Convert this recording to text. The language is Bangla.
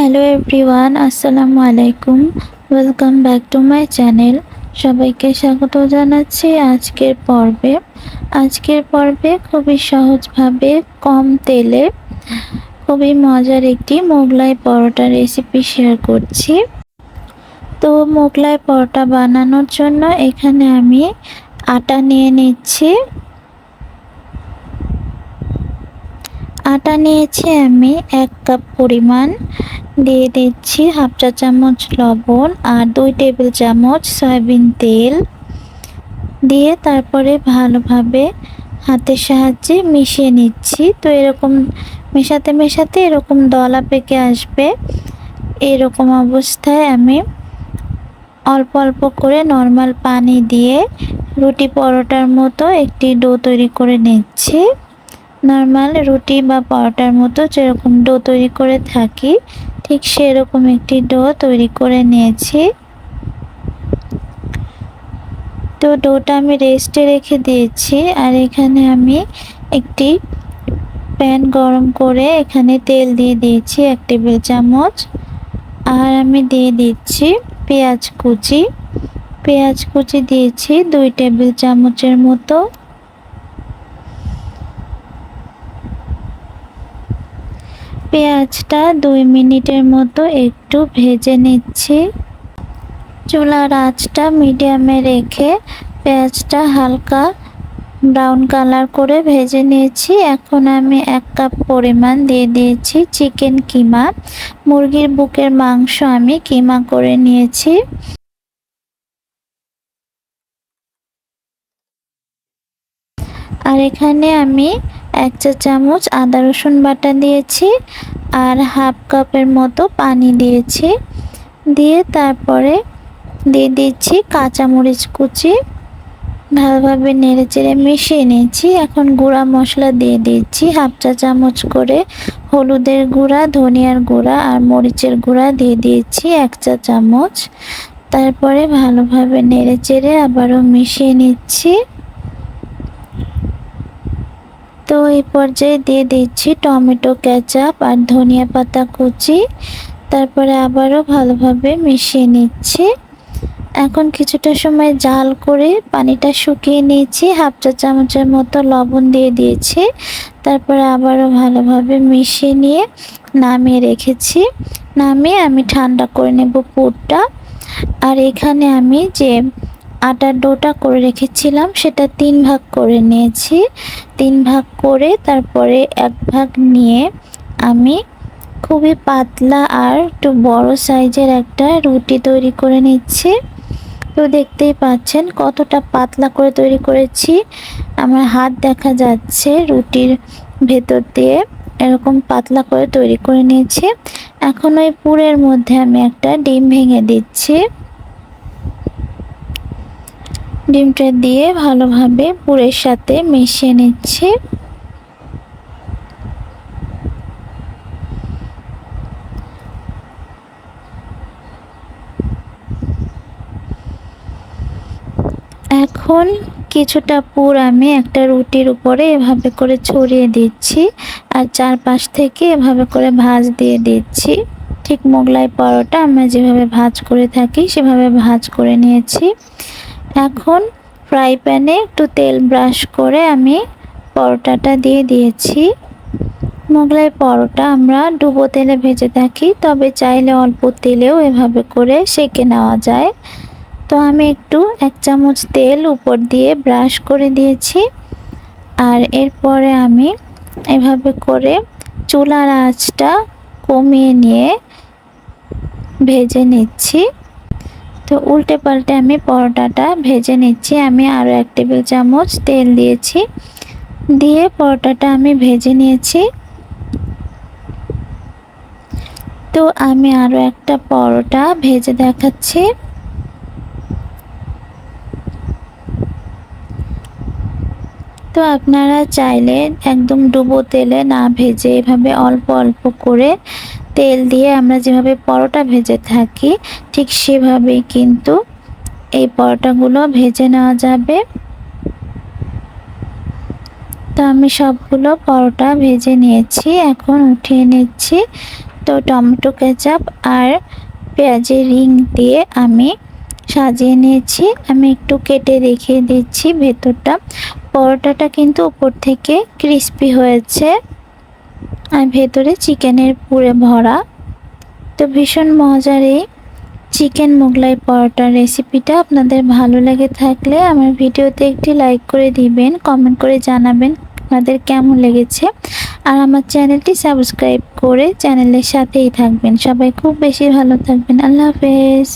হ্যালো এভরিওয়ান আসসালামু আলাইকুম welcome back to my channel সবাইকে স্বাগত জানাচ্ছি আজকের পর্বে। আজকের পর্বে খুবই সহজভাবে কম তেলে খুবই মজার একটি মোগলাই পরোটা রেসিপি শেয়ার করছি। তো মোগলাই পরোটা বানানোর জন্য এখানে আমি আটা নিয়ে নিচ্ছি। আটা নিয়েছি আমি এক কাপ পরিমাণ। দিয়ে দিচ্ছি হাফ চা চামচ লবণ আর দুই টেবিল চামচ সয়াবিন তেল। দিয়ে তারপরে ভালোভাবে হাতের সাহায্যে মিশিয়ে নিচ্ছি। তো এরকম মেশাতে মেশাতে এরকম দলা পেকে আসবে। এরকম অবস্থায় আমি অল্প অল্প করে নর্মাল পানি দিয়ে রুটি পরোটার মতো একটি ডো তৈরি করে নিচ্ছি। নর্মাল রুটি বা পরোটার মতো যেরকম ডো তৈরি করে থাকি ঠিক সেরকম একটি ডো তৈরি করে নিয়েছি। তো ডোটা আমি রেস্টে রেখে দিয়েছি আর এখানে আমি একটি প্যান গরম করে এখানে তেল দিয়ে দিয়েছি এক টেবিল চামচ। আর আমি দিয়ে দিচ্ছি পেঁয়াজ কুচি। পেঁয়াজ কুচি দিয়েছি দুই টেবিল চামচের মতো। পেঁয়াজটা দুই মিনিটের মতো একটু ভেজে নিচ্ছি। চুলার আঁচটা মিডিয়ামে রেখে পেঁয়াজটা হালকা ব্রাউন কালার করে ভেজে নিয়েছি। এখন আমি এক কাপ পরিমাণ দিয়ে দিয়েছি চিকেন কিমা। মুরগির বুকের মাংস আমি কিমা করে নিয়েছি। আর এখানে আমি এক চা চামচ আদা রসুন বাটা দিয়েছি আর হাফ কাপের মতো পানি দিয়েছি। দিয়ে তারপরে দিয়ে দিচ্ছি কাঁচামরিচ কুচি। ভালোভাবে নেড়ে চেড়ে মিশিয়ে নিয়েছি। এখন গুঁড়া মশলা দিয়ে দিচ্ছি হাফ চা চামচ করে হলুদের গুঁড়া, ধনিয়ার গুঁড়া আর মরিচের গুঁড়া দিয়ে দিয়েছি এক চা চামচ। তারপরে ভালোভাবে নেড়ে চেড়ে আবারও মিশিয়ে নিচ্ছি। তো এই পর্যায়ে দিয়ে দিচ্ছি টমেটো, কেচাপ আর ধনিয়া পাতা কুচি। তারপরে আবারও ভালোভাবে মিশিয়ে নিচ্ছি। এখন কিছুটা সময় জাল করে পানিটা শুকিয়ে নিয়েছি। হাফ চা চামচের মতো লবণ দিয়ে দিয়েছি। তারপরে আবারও ভালোভাবে মিশিয়ে নিয়ে নামিয়ে রেখেছি। নামিয়ে আমি ঠান্ডা করে নেব পুরটা। আর এখানে আমি যে আটার ডোটা করে রেখেছিলাম, সেটা তিন ভাগ করে নিয়েছি। তিন ভাগ করে তারপরে এক ভাগ নিয়ে আমি খুবই পাতলা আর একটু বড় সাইজের একটা রুটি তৈরি করে নিচ্ছি। তো দেখতেই পাচ্ছেন কতটা পাতলা করে তৈরি করেছি। আমার হাত দেখা যাচ্ছে রুটির ভেতর দিয়ে এরকম পাতলা করে তৈরি করে নিয়েছি। এখন ওই পুরের মধ্যে আমি একটা ডিম ভেঙে দিচ্ছি। ডিমটা দিয়ে ভালোভাবে পুরের সাথে মিশিয়ে নিচ্ছি। এখন কিছুটা পুর আমি একটা রুটির উপরে এভাবে করে ছড়িয়ে দিচ্ছি আর চারপাশ থেকে এভাবে করে ভাজ দিয়ে দিচ্ছি। ঠিক মোগলাই পরোটা আমরা যেভাবে ভাজ করে থাকি সেভাবে ভাজ করে নিয়েছি। এখন ফ্রাই প্যানে একটু তেল ব্রাশ করে আমি পরোটাটা দিয়ে দিয়েছি। মোগলাই পরোটা আমরা ডুবো তেলে ভেজে থাকি, তবে চাইলে অল্প তেলেও এভাবে করে সেকে নেওয়া যায়। তো আমি একটু এক চামচ তেল উপর দিয়ে ব্রাশ করে দিয়েছি। আর এরপরে আমি এভাবে করে চুলার আঁচটা কমিয়ে নিয়ে ভেজে নিচ্ছি। তো উল্টে পাল্টে আমি পরোটাটা ভেজে নিচ্ছি। আমি আরও এক টেবিল চামচ তেল দিয়েছি। দিয়ে পরোটাটা আমি ভেজে নিয়েছি। তো আমি আরও একটা পরোটা ভেজে দেখাচ্ছি। তো আপনারা চাইলে একদম ডুবো তেলে না ভেজে এভাবে অল্প অল্প করে তেল দিয়ে আমরা যেভাবে পরোটা ভেজে থাকি, ঠিক সেভাবেই কিন্তু এই পরোটাগুলো ভেজে নেওয়া যাবে। তো আমি সবগুলো পরোটা ভেজে নিয়েছি, এখন উঠিয়ে নিচ্ছি। তো টমেটো কেচাপ আর পেঁয়াজের রিং দিয়ে আমি সাজিয়ে নিয়েছি। আমি একটু কেটে দেখিয়ে দিচ্ছি ভেতরটা। পরোটাটা কিন্তু উপর থেকে ক্রিস্পি হয়েছে। আর ভেতরে চিকেনের পুরে ভরা। তো ভীষণ মজার এই চিকেন মোগলাই পরোটার রেসিপিটা আপনাদের ভালো লেগে থাকলে আমার ভিডিওতে একটি লাইক করে দিবেন কমেন্ট করে জানাবেন আপনাদের কেমন লেগেছে। আর আমার চ্যানেলটি সাবস্ক্রাইব করে চ্যানেলের সাথেই থাকবেন। সবাই খুব বেশি ভালো থাকবেন। আল্লাহ হাফেজ।